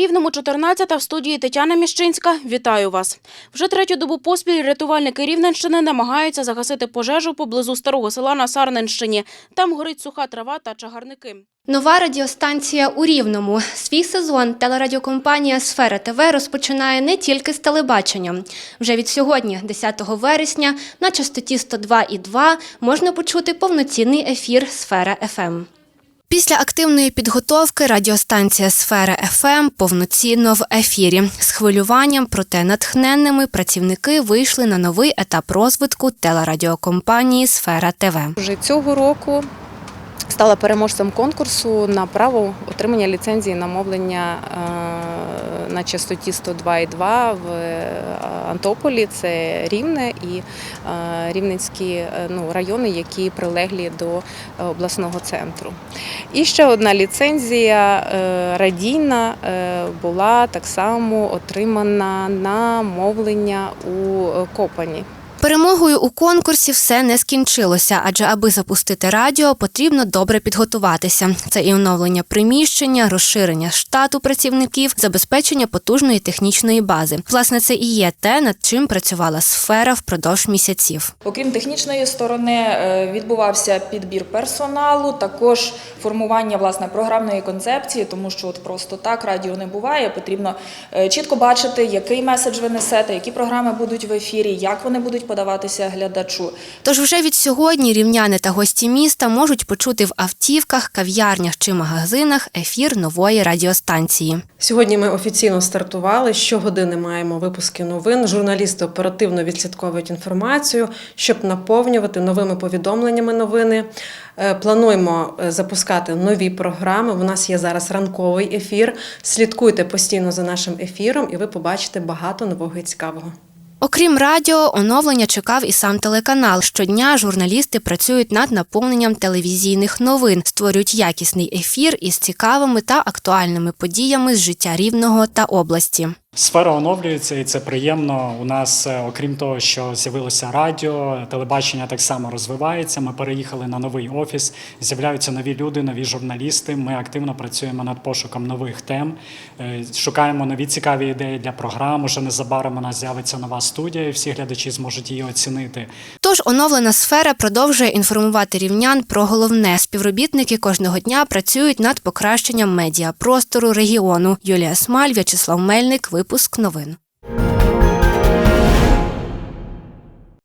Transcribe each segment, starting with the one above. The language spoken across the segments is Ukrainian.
Рівному 14 в студії Тетяна Міщинська. Вітаю вас. Вже третю добу поспіль рятувальники Рівненщини намагаються загасити пожежу поблизу старого села на Сарненщині. Там горить суха трава та чагарники. Нова радіостанція у Рівному. Свій сезон телерадіокомпанія Сфера ТВ розпочинає не тільки з телебачення. Вже від сьогодні, 10 вересня, на частоті 102,2 можна почути повноцінний ефір Сфера ФМ. Після активної підготовки радіостанція Сфера ФМ повноцінно в ефірі. З хвилюванням, проте натхненними працівники вийшли на новий етап розвитку телерадіокомпанії Сфера ТВ. Вже цього року стала переможцем конкурсу на право отримання ліцензії на мовлення е, на частоті 102,2 в е, Антополі. Це Рівне і е, Рівненські ну, райони, які прилеглі до обласного центру. І ще одна ліцензія радійна була так само отримана на мовлення у Копані. Перемогою у конкурсі все не скінчилося, адже аби запустити радіо, потрібно добре підготуватися. Це і оновлення приміщення, розширення штату працівників, забезпечення потужної технічної бази. Власне, це і є те, над чим працювала сфера впродовж місяців. Окрім технічної сторони, е, відбувався підбір персоналу, також формування власне програмної концепції, тому що от просто так радіо не буває. Потрібно е, чітко бачити, який меседж ви несете, які програми будуть в ефірі, як вони будуть подаватися глядачу. Тож вже від сьогодні рівняни та гості міста можуть почути в автівках, кав'ярнях чи магазинах ефір нової радіостанції. Сьогодні ми офіційно стартували. Щогодини маємо випуски новин. Журналісти оперативно відслідковують інформацію, щоб наповнювати новими повідомленнями новини. Е, Плануємо е, запускати нові програми. У нас є зараз ранковий ефір. Слідкуйте постійно за нашим ефіром, і ви побачите багато нового і цікавого. Окрім радіо, оновлення чекав і сам телеканал. Щодня журналісти працюють над наповненням телевізійних новин, створюють якісний ефір із цікавими та актуальними подіями з життя рівного та області. Сфера оновлюється, і це приємно. У нас, е, окрім того, що з'явилося радіо, телебачення так само розвивається. Ми переїхали на новий офіс. З'являються нові люди, нові журналісти. Ми активно працюємо над пошуком нових тем, е, шукаємо нові цікаві ідеї для програм. Уже незабаром у нас з'явиться нова студія, і всі глядачі зможуть її оцінити. Тож оновлена сфера продовжує інформувати рівнян про головне. Співробітники кожного дня працюють над покращенням медіапростору регіону. Юлія Смаль, В'ячеслав Мельник. Випуск новин.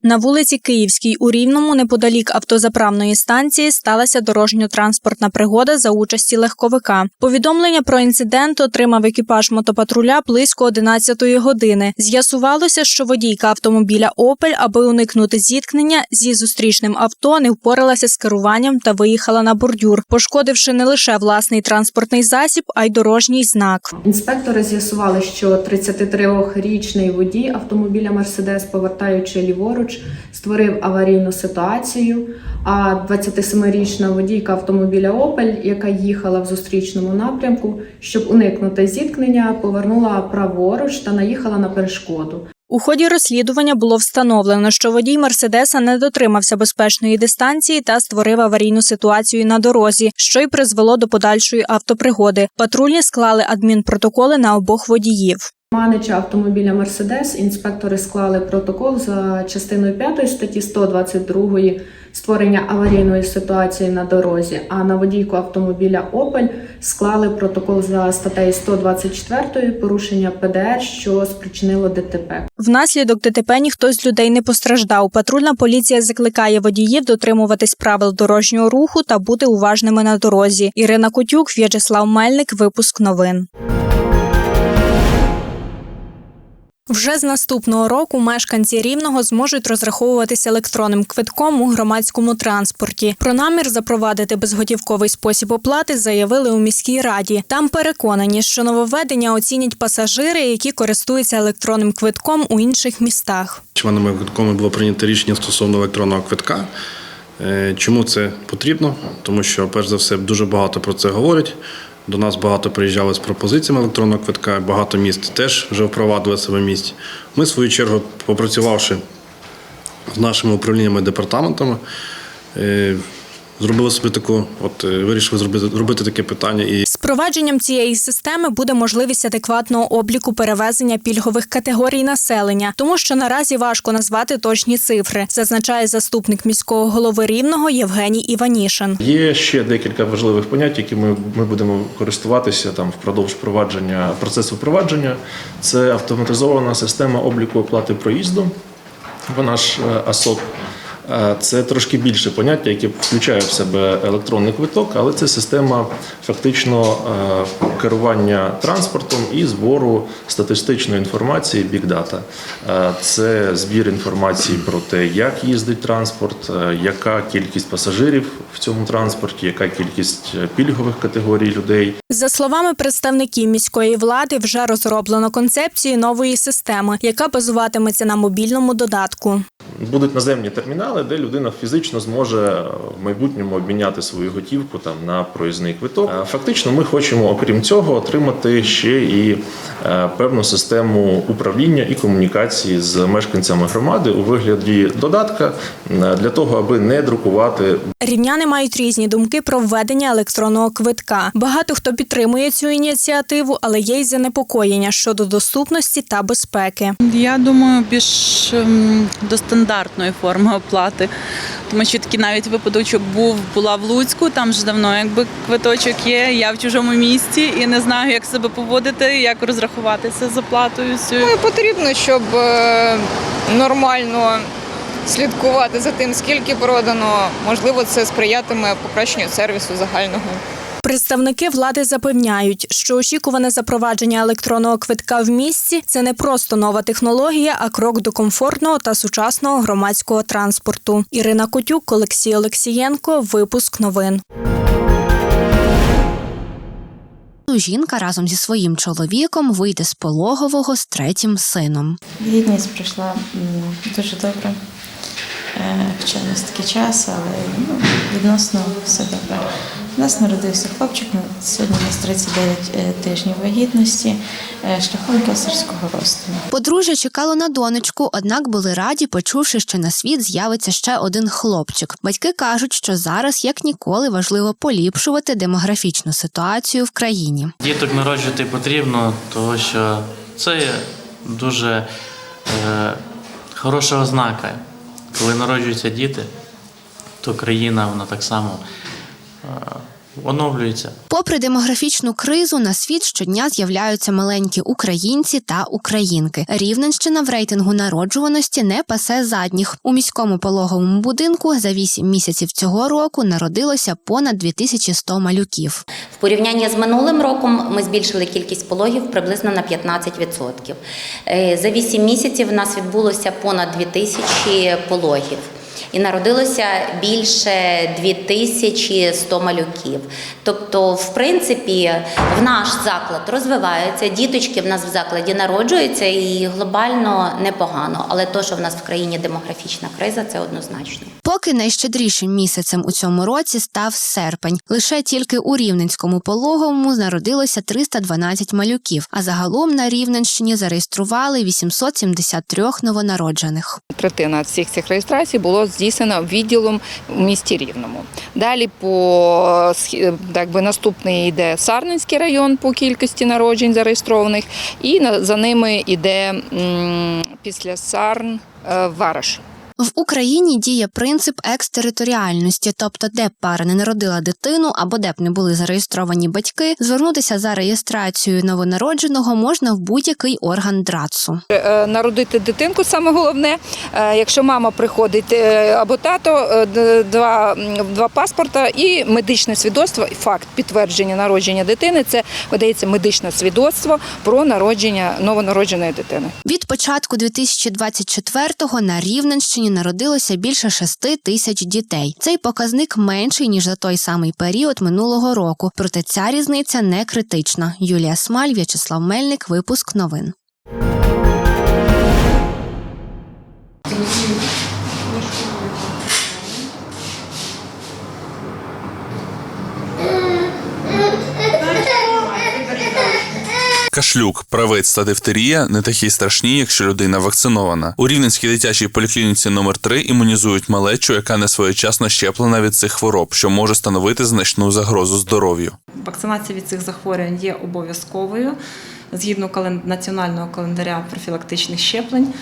На вулиці Київській у Рівному, неподалік автозаправної станції, сталася дорожньо-транспортна пригода за участі легковика. Повідомлення про інцидент отримав екіпаж мотопатруля близько 11-ї години. З'ясувалося, що водійка автомобіля Опель, аби уникнути зіткнення зі зустрічним авто, не впоралася з керуванням та виїхала на бордюр, пошкодивши не лише власний транспортний засіб, а й дорожній знак. Інспектори з'ясували, що 33-річний водій автомобіля Мерседес, повертаючи ліворуч, створив аварійну ситуацію. А 27-річна водійка автомобіля Опель, яка їхала в зустрічному напрямку, щоб уникнути зіткнення, повернула праворуч та наїхала на перешкоду. У ході розслідування було встановлено, що водій Мерседеса не дотримався безпечної дистанції та створив аварійну ситуацію на дорозі, що й призвело до подальшої автопригоди. Патрульні склали адмінпротоколи на обох водіїв. Манича автомобіля Мерседес інспектори склали протокол за частиною 5 статті 122 створення аварійної ситуації на дорозі. А на водійку автомобіля Опель склали протокол за статтею 124 порушення ПДР, що спричинило ДТП. Внаслідок ДТП ніхто з людей не постраждав. Патрульна поліція закликає водіїв дотримуватись правил дорожнього руху та бути уважними на дорозі. Ірина Кутюк, В'ячеслав Мельник. Випуск новин. Вже з наступного року мешканці Рівного зможуть розраховуватися електронним квитком у громадському транспорті. Про намір запровадити безготівковий спосіб оплати заявили у міській раді. Там переконані, що нововведення оцінять пасажири, які користуються електронним квитком у інших містах. Членами виконкому було прийнято рішення стосовно електронного квитка. Е, Чому це потрібно? Тому що, перш за все, дуже багато про це говорять. До нас багато приїжджали з пропозиціями електронного квитка, багато міст теж вже впровадили себе в місті. Ми, в свою чергу, попрацювавши з нашими управліннями і департаментами, е, зробили собі таку, от е, вирішили зробити, зробити таке питання і З провадженням цієї системи буде можливість адекватного обліку перевезення пільгових категорій населення, тому що наразі важко назвати точні цифри, зазначає заступник міського голови рівного Євгеній Іванішин. Є ще декілька важливих понять, які ми, ми будемо користуватися там впродовж впровадження процесу впровадження. Це автоматизована система обліку оплати проїзду. Вона ж е, АСОП. Е, Це трошки більше поняття, яке включає в себе електронний квиток, але це система фактично е, керування транспортом і збору статистичної інформації Big Data. Е, Це збір інформації про те, як їздить транспорт, яка кількість пасажирів в цьому транспорті, яка кількість пільгових категорій людей. За словами представників міської влади, вже розроблено концепцію нової системи, яка базуватиметься на мобільному додатку. Будуть наземні термінали, де людина фізично зможе в майбутньому обміняти свою готівку там на проїзний квиток. Е, Фактично, ми хочемо, окрім цього, отримати ще і е, певну систему управління і комунікації з мешканцями громади у вигляді додатка е, для того, аби не друкувати Рівняни мають різні думки про введення електронного квитка. Багато хто підтримує цю ініціативу, але є й занепокоєння щодо доступності та безпеки. Я думаю, більш ем, до стандартної форми оплати. Тому що такий навіть випадочок був, була в Луцьку, там вже давно якби квиточок є, я в чужому місті і не знаю, як себе поводити, як розрахуватися з оплатою. Думаю, потрібно, щоб е, нормально слідкувати за тим, скільки продано. Можливо, це сприятиме покращенню сервісу загального. Представники влади запевняють, що очікуване запровадження електронного квитка в місті це не просто нова технологія, а крок до комфортного та сучасного громадського транспорту. Ірина Котюк, Олексій Олексієнко. Випуск новин. Жінка разом зі своїм чоловіком вийде з пологового з третім сином. Гідність пройшла дуже добре. Е, Хоча у нас такий час, але ну, відносно все добре. У нас народився хлопчик, сьогодні у нас 39 е, тижнів вагітності, е, шляхом кесарського розтину. Подружжя чекало на донечку, однак були раді, почувши, що на світ з'явиться ще один хлопчик. Батьки кажуть, що зараз як ніколи важливо поліпшувати демографічну ситуацію в країні. Діток народжувати потрібно, тому що це дуже е, хороша ознака. Коли народжуються діти, то країна вона так само оновлюється. Попри демографічну кризу, на світ щодня з'являються маленькі українці та українки. Рівненщина в рейтингу народжуваності не пасе задніх. У міському пологовому будинку за 8 місяців цього року народилося понад 2100 малюків. В порівнянні з минулим роком ми збільшили кількість пологів приблизно на 15%. Е, За 8 місяців в нас відбулося понад 2000 пологів. І народилося більше 2100 малюків. Тобто, в принципі, в наш заклад розвиваються, діточки в нас в закладі народжуються і глобально непогано. Але то, що в нас в країні демографічна криза, це однозначно. Поки найщедрішим місяцем у цьому році став серпень. Лише тільки у Рівненському пологовому народилося 312 малюків, а загалом на Рівненщині зареєстрували 873 новонароджених. Третина всіх цих реєстрацій було здійснено відділом у місті Рівному. Далі по так би, наступний йде Сарненський район по кількості народжень зареєстрованих, і за ними йде після Сарн е, Вараш. В Україні діє принцип екстериторіальності, тобто де б пара не народила дитину або де б не були зареєстровані батьки, звернутися за реєстрацією новонародженого можна в будь-який орган ДРАЦу. Е, Народити дитинку саме головне. Е, Якщо мама приходить е, або тато, два, два паспорта і медичне свідоцтво, факт підтвердження народження дитини це видається медичне свідоцтво про народження новонародженої дитини. Від початку 2024-го на Рівненщині народилося більше 6 тисяч дітей. Цей показник менший ніж за той самий період минулого року. Проте ця різниця не критична. Юлія Смаль, В'ячеслав Мельник. Випуск новин. Кашлюк, правець та дифтерія не такі страшні, якщо людина вакцинована. У Рівненській дитячій поліклініці номер 3 імунізують малечу, яка не своєчасно щеплена від цих хвороб, що може становити значну загрозу здоров'ю. Вакцинація від цих захворювань є обов'язковою згідно національного календаря профілактичних щеплень.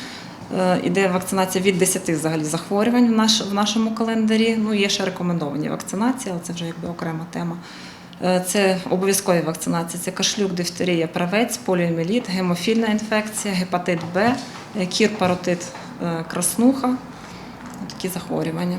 Е, Іде вакцинація від 10 взагалі захворювань в нашому календарі. Ну, є ще рекомендовані вакцинації, але це вже якби окрема тема. Е, Це обов'язкові вакцинації. Це кашлюк, дифтерія, правець, поліоміліт, гемофільна інфекція, гепатит Б, е, кір, паротит, е, краснуха. Такі захворювання.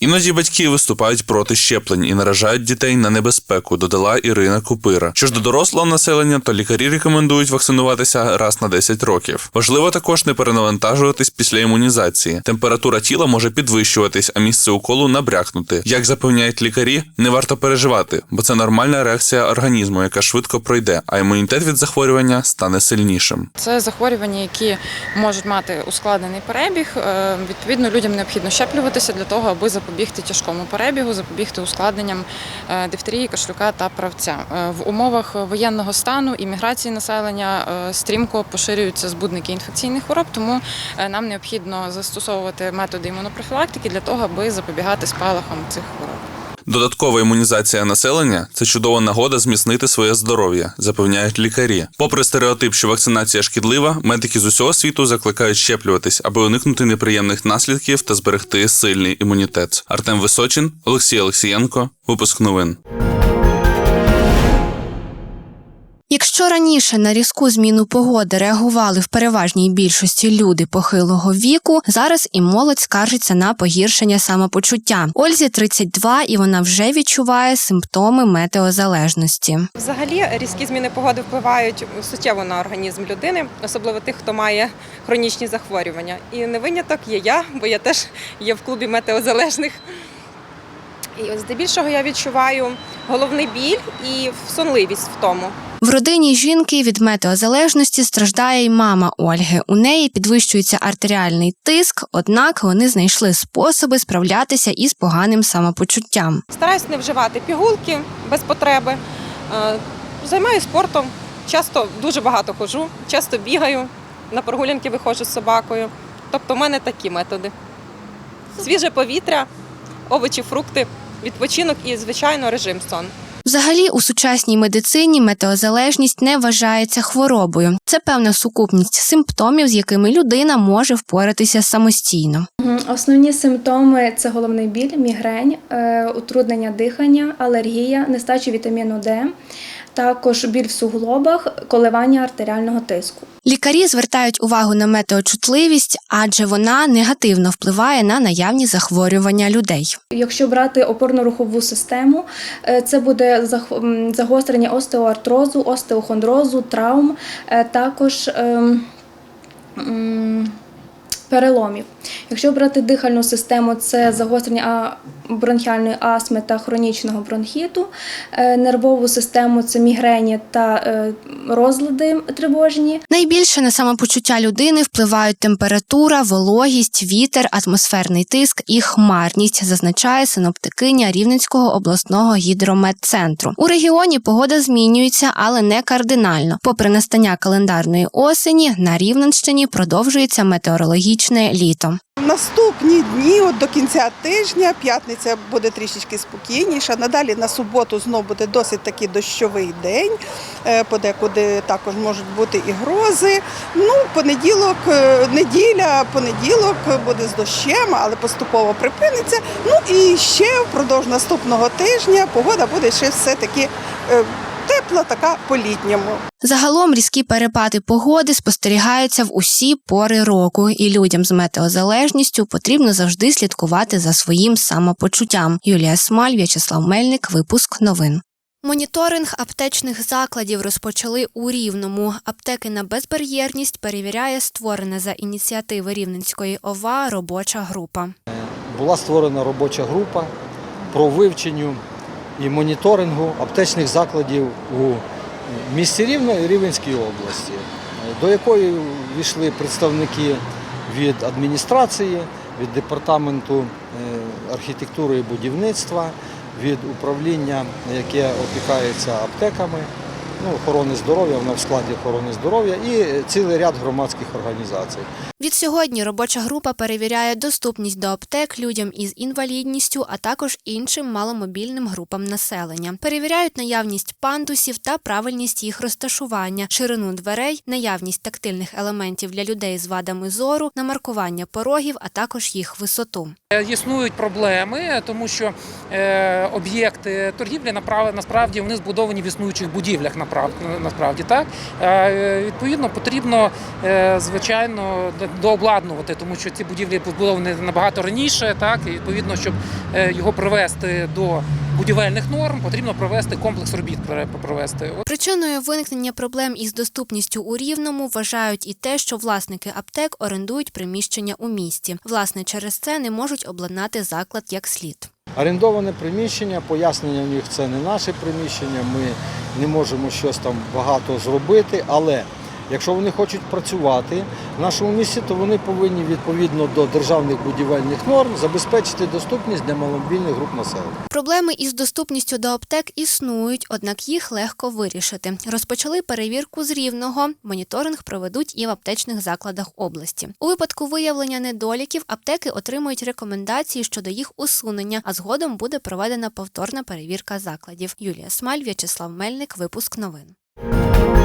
Іноді батьки виступають проти щеплень і наражають дітей на небезпеку, додала Ірина Купира. Що ж до дорослого населення, то лікарі рекомендують вакцинуватися раз на 10 років. Важливо також не перенавантажуватись після імунізації. Температура тіла може підвищуватись, а місце уколу набрякнути. Як запевняють лікарі, не варто переживати, бо це нормальна реакція організму, яка швидко пройде, а імунітет від захворювання стане сильнішим. Це захворювання, які можуть мати ускладнений перебіг. Е, Відповідно, людям необхідно щеплюватися для того, аби запобігти тяжкому перебігу, запобігти ускладненням е, дифтерії, кашлюка та правця. Е, В умовах воєнного стану і міграції населення е, стрімко поширюються збудники інфекційних хвороб, тому нам необхідно застосовувати методи імунопрофілактики для того, аби запобігати спалахам цих хвороб. Додаткова імунізація населення це чудова нагода зміцнити своє здоров'я, запевняють лікарі. Попри стереотип, що вакцинація шкідлива, медики з усього світу закликають щеплюватись, аби уникнути неприємних наслідків та зберегти сильний імунітет. Артем Височин, Олексій Олексієнко, випуск новин. Якщо раніше на різку зміну погоди реагували в переважній більшості люди похилого віку, зараз і молодь скаржиться на погіршення самопочуття. Ользі 32, і вона вже відчуває симптоми метеозалежності. Взагалі різкі зміни погоди впливають суттєво на організм людини, особливо тих, хто має хронічні захворювання. І не виняток є я, бо я теж є в клубі метеозалежних. І от здебільшого я відчуваю головний біль і сонливість в тому. В родині жінки від метеозалежності страждає й мама Ольги. У неї підвищується артеріальний тиск, однак вони знайшли способи справлятися із поганим самопочуттям. Стараюсь не вживати пігулки без потреби. Е, Займаюся спортом, часто дуже багато ходжу, часто бігаю, на прогулянки виходжу з собакою. Тобто, в мене такі методи: свіже повітря, овочі, фрукти, відпочинок і, звичайно, режим сон. Взагалі, у сучасній медицині метеозалежність не вважається хворобою. Це певна сукупність симптомів, з якими людина може впоратися самостійно. Основні симптоми це головний біль, мігрень, е, утруднення дихання, алергія, нестача вітаміну Д, також біль в суглобах, коливання артеріального тиску. Лікарі звертають увагу на метеочутливість, адже вона негативно впливає на наявні захворювання людей. Якщо брати опорно-рухову систему, е, це буде загострення остеоартрозу, остеохондрозу, травм, е, також ем, м, переломів. Якщо брати дихальну систему, це загострення бронхіальної астми та хронічного бронхіту, Е, нервову систему це мігрені та е, розлади тривожні. Найбільше на самопочуття людини впливають температура, вологість, вітер, атмосферний тиск і хмарність, зазначає синоптикиня Рівненського обласного гідрометцентру. У регіоні погода змінюється, але не кардинально. Попри настання календарної осені, на Рівненщині продовжується метеорологічне літо. Наступні дні, от до кінця тижня, п'ятниця буде трішечки спокійніша. Надалі на суботу знов буде досить такий дощовий день. Е, Подекуди також можуть бути і грози. Ну, понеділок, е, неділя, понеділок буде з дощем, але поступово припиниться. Ну і ще впродовж наступного тижня погода буде ще все-таки е, тепла, така по-літньому. Загалом різкі перепади погоди спостерігаються в усі пори року, і людям з метеозалежністю потрібно завжди слідкувати за своїм самопочуттям. Юлія Смаль, В'ячеслав Мельник, випуск новин. Моніторинг аптечних закладів розпочали у Рівному. Аптеки на безбар'єрність перевіряє створена за ініціативи Рівненської ОВА робоча група. була створена робоча група про вивченню і моніторингу аптечних закладів у місті Рівно і Рівенській області, до якої війшли представники від адміністрації, від департаменту е, архітектури і будівництва, від управління, яке опікається аптеками, ну, охорони здоров'я, вона в складі охорони здоров'я і цілий ряд громадських організацій. Відсьогодні робоча група перевіряє доступність до аптек людям із інвалідністю, а також іншим маломобільним групам населення. Перевіряють наявність пандусів та правильність їх розташування, ширину дверей, наявність тактильних елементів для людей з вадами зору, намаркування порогів, а також їх висоту. Е, Існують проблеми, тому що е, об'єкти торгівлі насправді вони збудовані в існуючих будівлях. Насправді так Е, відповідно потрібно е, звичайно дообладнувати, тому що ці будівлі побудовані набагато раніше. Так і відповідно, щоб е, його привести до будівельних норм, потрібно провести комплекс робіт. провести. Причиною виникнення проблем із доступністю у Рівному вважають і те, що власники аптек орендують приміщення у місті. Власне, через це не можуть обладнати заклад як слід. Орендоване приміщення, пояснення в них це не наше приміщення, ми не можемо щось там багато зробити, але якщо вони хочуть працювати в нашому місті, то вони повинні відповідно до державних будівельних норм забезпечити доступність для маломобільних груп населення. Проблеми із доступністю до аптек існують, однак їх легко вирішити. Розпочали перевірку з рівного. Моніторинг проведуть і в аптечних закладах області. У випадку виявлення недоліків аптеки отримують рекомендації щодо їх усунення, а згодом буде проведена повторна перевірка закладів. Юлія Смаль, В'ячеслав Мельник. Випуск новин.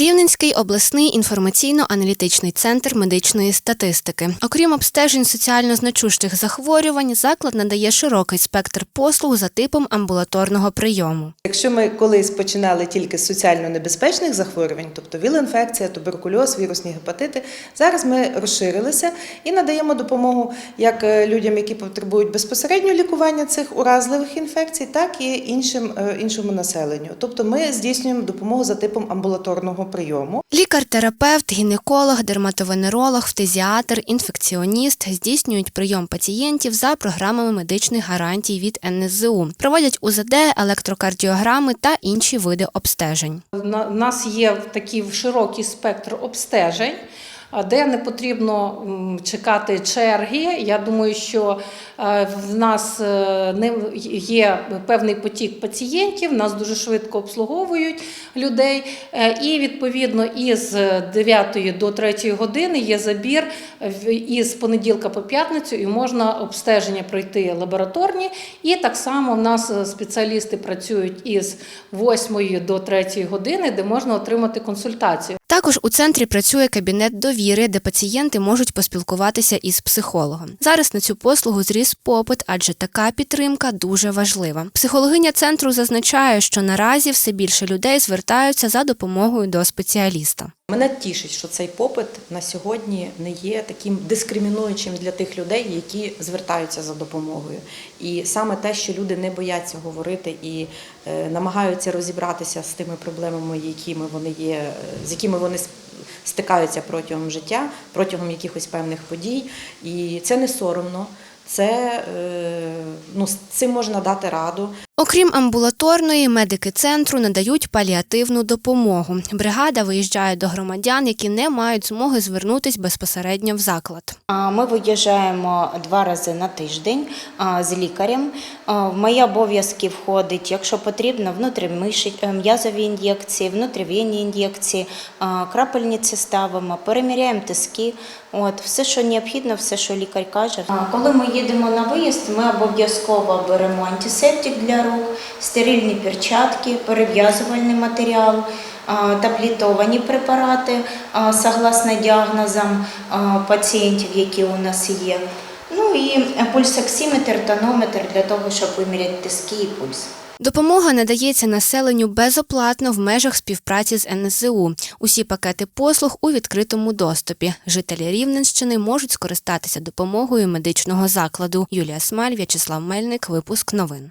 Рівненський обласний інформаційно-аналітичний центр медичної статистики. Окрім обстежень соціально значущих захворювань, заклад надає широкий спектр послуг за типом амбулаторного прийому. Якщо ми колись починали тільки з соціально небезпечних захворювань, тобто віл-інфекція, туберкульоз, вірусні гепатити, зараз ми розширилися і надаємо допомогу як е, людям, які потребують безпосередньо лікування цих уразливих інфекцій, так і іншим, е, іншому населенню. Тобто ми здійснюємо допомогу за типом амбулаторного прийому. Лікар-терапевт, гінеколог, дерматовенеролог, фтизіатр, інфекціоніст здійснюють прийом пацієнтів за програмами медичних гарантій від НСЗУ, проводять УЗД, електрокардіограми та інші види обстежень. У нас є такий широкий спектр обстежень, де не потрібно чекати черги. Я думаю, що е, в нас е, є певний потік пацієнтів, нас дуже швидко обслуговують людей. Е, І відповідно із 9 до 3 години є забір із понеділка по п'ятницю, і можна обстеження пройти лабораторні. І так само в нас спеціалісти працюють із 8 до 3 години, де можна отримати консультацію. Також у центрі працює кабінет довіри, де пацієнти можуть поспілкуватися із психологом. Зараз на цю послугу зріс попит, адже така підтримка дуже важлива. Психологиня центру зазначає, що наразі все більше людей звертаються за допомогою до спеціаліста. Мене тішить, що цей попит на сьогодні не є таким дискримінуючим для тих людей, які звертаються за допомогою. І саме те, що люди не бояться говорити і е, намагаються розібратися з тими проблемами, якими вони є, з якими вони стикаються протягом життя, протягом якихось певних подій. І це не соромно. Це е, ну, з цим можна дати раду. Окрім амбулаторної, медики центру надають паліативну допомогу. Бригада виїжджає до громадян, які не мають змоги звернутись безпосередньо в заклад. Ми виїжджаємо два рази на тиждень з лікарем. В мої обов'язки входить, якщо потрібно, внутрімиші- е, ін'єкції, внутрівенні ін'єкції, крапельниці ставимо, переміряємо тиски. От, все, що необхідно, все, що лікар каже. Коли ми їдемо на виїзд, ми обов'язково беремо антисептик для стерильні перчатки, перев'язувальний матеріал, а, таблетовані препарати согласно діагнозам пацієнтів, які у нас є. Ну і пульсоксиметр, тонометр для того, щоб виміряти тиски і пульс. Допомога надається населенню безоплатно в межах співпраці з НСЗУ. Усі пакети послуг у відкритому доступі. Жителі Рівненщини можуть скористатися допомогою медичного закладу. Юлія Смаль, В'ячеслав Мельник. Випуск новин.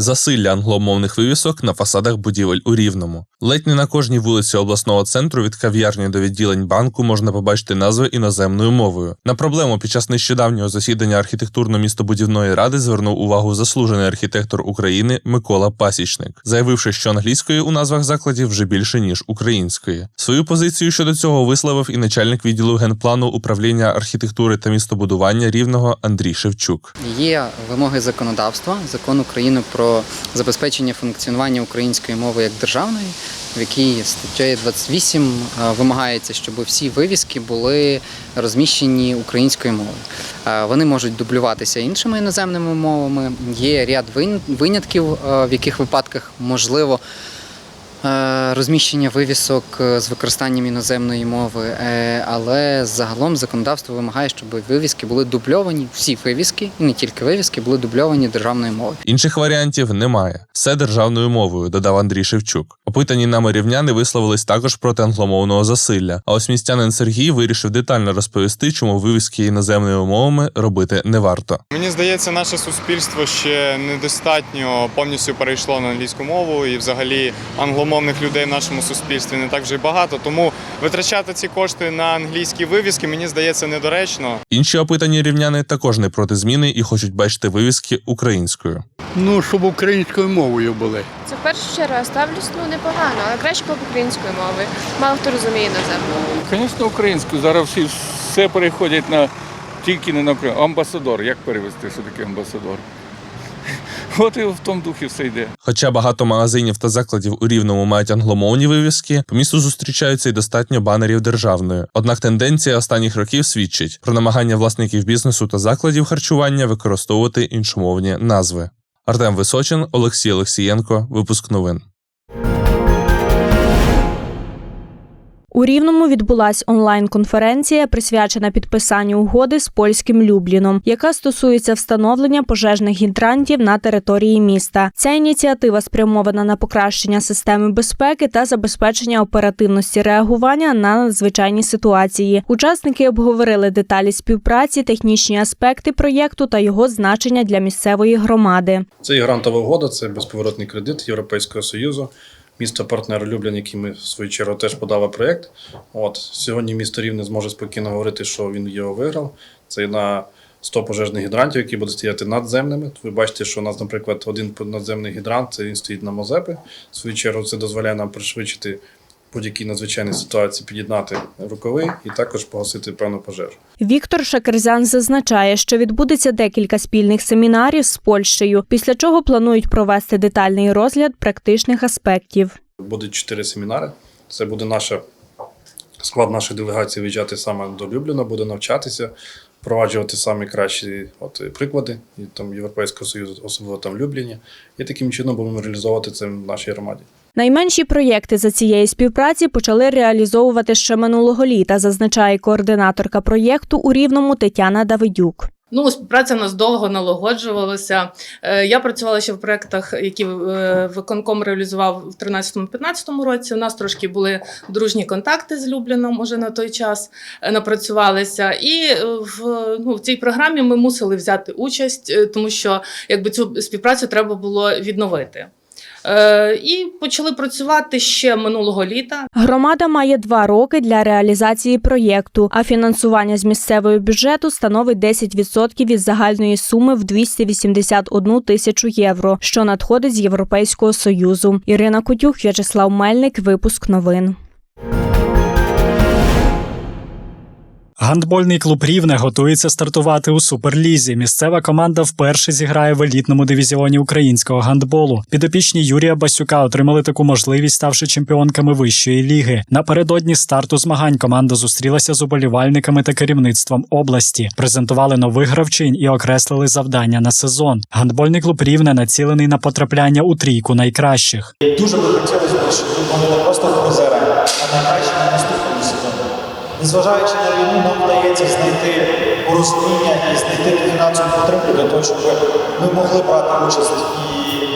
Засилля англомовних вивісок на фасадах будівель у Рівному. Ледь не на кожній вулиці обласного центру від кав'ярні до відділень банку можна побачити назви іноземною мовою. На проблему під час нещодавнього засідання архітектурно-містобудівної ради звернув увагу заслужений архітектор України Микола Пасічник, заявивши, що англійської у назвах закладів вже більше ніж української. Свою позицію щодо цього висловив і начальник відділу генплану управління архітектури та містобудування рівного Андрій Шевчук. Є вимоги законодавства, закон України про забезпечення функціонування української мови як державної, в якій статтею 28 е, вимагається, щоб всі вивіски були розміщені українською мовою. Е, Вони можуть дублюватися іншими іноземними мовами. Є ряд винятків, е, в яких випадках можливо. Е, Розміщення вивісок е, з використанням іноземної мови, Е, але загалом законодавство вимагає, щоб вивіски були дубльовані, всі вивіски, і не тільки вивіски, були дубльовані державною мовою. Інших варіантів немає. Все державною мовою, додав Андрій Шевчук. Опитані нами рівняни висловились також проти англомовного засилля. А ось містянин Сергій вирішив детально розповісти, чому вивіски іноземними мовами робити не варто. Мені здається, наше суспільство ще недостатньо повністю перейшло на англійську мову, і взагалі англомовних людей в нашому суспільстві не так вже й багато. Тому витрачати ці кошти на англійські вивіски мені здається недоречно. Інші опитані рівняни також не проти зміни і хочуть бачити вивіски українською. Ну, щоб українською мовою були. Це в першу чергу я ставлюсь ну непогано, але краще було б українською мовою. Мало хто розуміє іноземну. Звісно, українською. Зараз всі все переходять на тільки не на. Амбасадор. Як перевести, що таке амбасадор? От і в тому духі все йде. Хоча багато магазинів та закладів у рівному мають англомовні вивіски, по місту зустрічаються й достатньо банерів державної. Однак тенденція останніх років свідчить про намагання власників бізнесу та закладів харчування використовувати іншомовні назви. Артем Височин, Олексій Олексієнко, випуск новин. У Рівному відбулась онлайн-конференція, присвячена підписанню угоди з польським Любліном, яка стосується встановлення пожежних гідрантів на території міста. Ця ініціатива спрямована на покращення системи безпеки та забезпечення оперативності реагування на надзвичайні ситуації. Учасники обговорили деталі співпраці, технічні аспекти проєкту та його значення для місцевої громади. Це і грантова угода, це безповоротний кредит Європейського Союзу. Місто партнер Люблін, який ми в свою чергу теж подали проєкт. От сьогодні місто Рівне зможе спокійно говорити, що він його виграв. Це на 100 пожежних гідрантів, які будуть стояти надземними. Ви бачите, що у нас, наприклад, один надземний гідрант це він стоїть на Мозепи. В свою чергу це дозволяє нам пришвидшити будь-які надзвичайні ситуації, під'єднати рукави і також погасити певну пожежу. Віктор Шакерзян зазначає, що відбудеться декілька спільних семінарів з Польщею, після чого планують провести детальний розгляд практичних аспектів. Буде чотири семінари. Це буде наша склад нашої делегації виїжджати саме до Любліна, буде навчатися, впроваджувати самі кращі от, приклади і там Європейського Союзу, особливо там в Любліні. І таким чином будемо реалізовувати це в нашій громаді. Найменші проєкти за цієї співпраці почали реалізовувати ще минулого літа, зазначає координаторка проєкту у Рівному Тетяна Давидюк. Ну, співпраця нас довго налагоджувалася. Е, Я працювала ще в проєктах, які е, виконком реалізував в 13-15 році. У нас трошки були дружні контакти з Любліном уже на той час е, напрацювалися. І в, ну, в цій програмі ми мусили взяти участь, тому що якби цю співпрацю треба було відновити. Е, І почали працювати ще минулого літа. Громада має два роки для реалізації проєкту, а фінансування з місцевого бюджету становить 10% від загальної суми в 281 тисячу євро, що надходить з Європейського союзу. Ірина Кутюх, В'ячеслав Мельник. Випуск новин. Гандбольний клуб Рівне готується стартувати у суперлізі. Місцева команда вперше зіграє в елітному дивізіоні українського гандболу. Підопічні Юрія Басюка отримали таку можливість, ставши чемпіонками вищої ліги. Напередодні старту змагань команда зустрілася з уболівальниками та керівництвом області, презентували нових гравчинь і окреслили завдання на сезон. Гандбольний клуб Рівне націлений на потрапляння у трійку найкращих. Дуже би хотілося, щоб ми були просто призери, а найкращі на наступному сезоні. Незважаючи на війну, нам вдається знайти порозуміння і знайти фінансову підтримку для того, щоб ми могли брати участь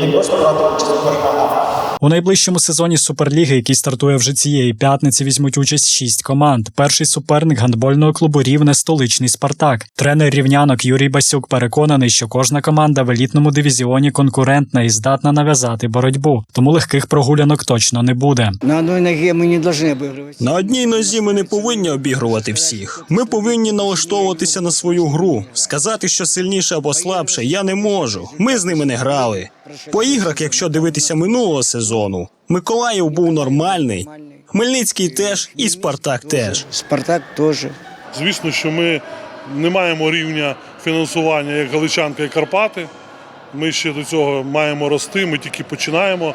і не просто брати участь, а перемагати. У найближчому сезоні Суперліги, який стартує вже цієї п'ятниці, візьмуть участь шість команд. Перший суперник гандбольного клубу Рівне столичний Спартак. Тренер рівнянок Юрій Басюк переконаний, що кожна команда в елітному дивізіоні конкурентна і здатна нав'язати боротьбу, тому легких прогулянок точно не буде. На одній ногі ми не повинні обігрувати. На одній нозі ми не повинні обігрувати всіх. Ми повинні налаштовуватися на свою гру. Сказати, що сильніше або слабше, я не можу. Ми з ними не грали. По іграх, якщо дивитися минулого сезону, Миколаїв був нормальний. Хмельницький теж і Спартак теж. Спартак теж. Звісно, що ми не маємо рівня фінансування як Галичанка і Карпати. Ми ще до цього маємо рости, ми тільки починаємо.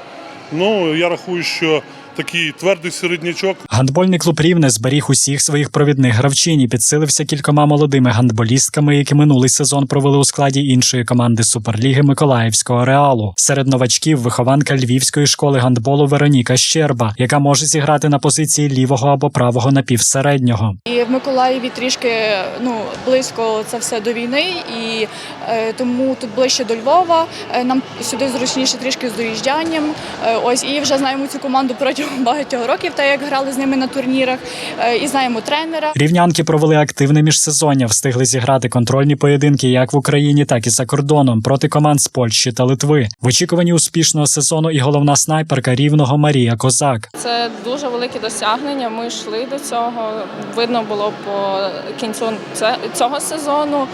Ну, я рахую, що такий твердий середнячок Гандбольний клуб Рівне зберіг усіх своїх провідних гравчинь і підсилився кількома молодими гандболістками, які минулий сезон провели у складі іншої команди Суперліги Миколаївського реалу. Серед новачків вихованка львівської школи гандболу Вероніка Щерба, яка може зіграти на позиції лівого або правого напівсереднього. І в Миколаєві трішки ну близько це все до війни, і е, тому тут ближче до Львова. Е, нам сюди зручніше трішки з доїжджанням. Е, ось і вже знаємо цю команду протягом багатьох років, так як грали з ними на турнірах, е, і знаємо тренера. Рівнянки провели активне міжсезоння, встигли зіграти контрольні поєдинки як в Україні, так і за кордоном проти команд з Польщі та Литви. В очікуванні успішного сезону і головна снайперка рівного Марія Козак. Це дуже велике досягнення. Ми йшли до цього. Видно було по кінцю цього сезону.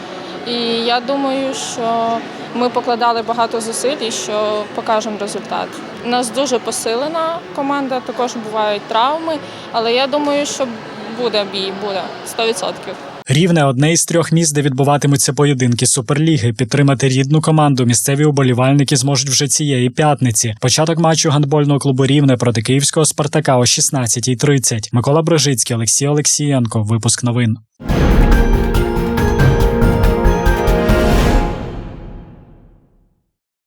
І я думаю, що ми покладали багато зусиль що покажемо результат. У нас дуже посилена команда, також бувають травми, але я думаю, що буде бій, буде 100%. Рівне одне із трьох міст, де відбуватимуться поєдинки Суперліги. Підтримати рідну команду місцеві уболівальники зможуть вже цієї п'ятниці. Початок матчу гандбольного клубу Рівне проти київського Спартака о 16.30. Микола Брожицький, Олексій Олексієнко. Випуск новин.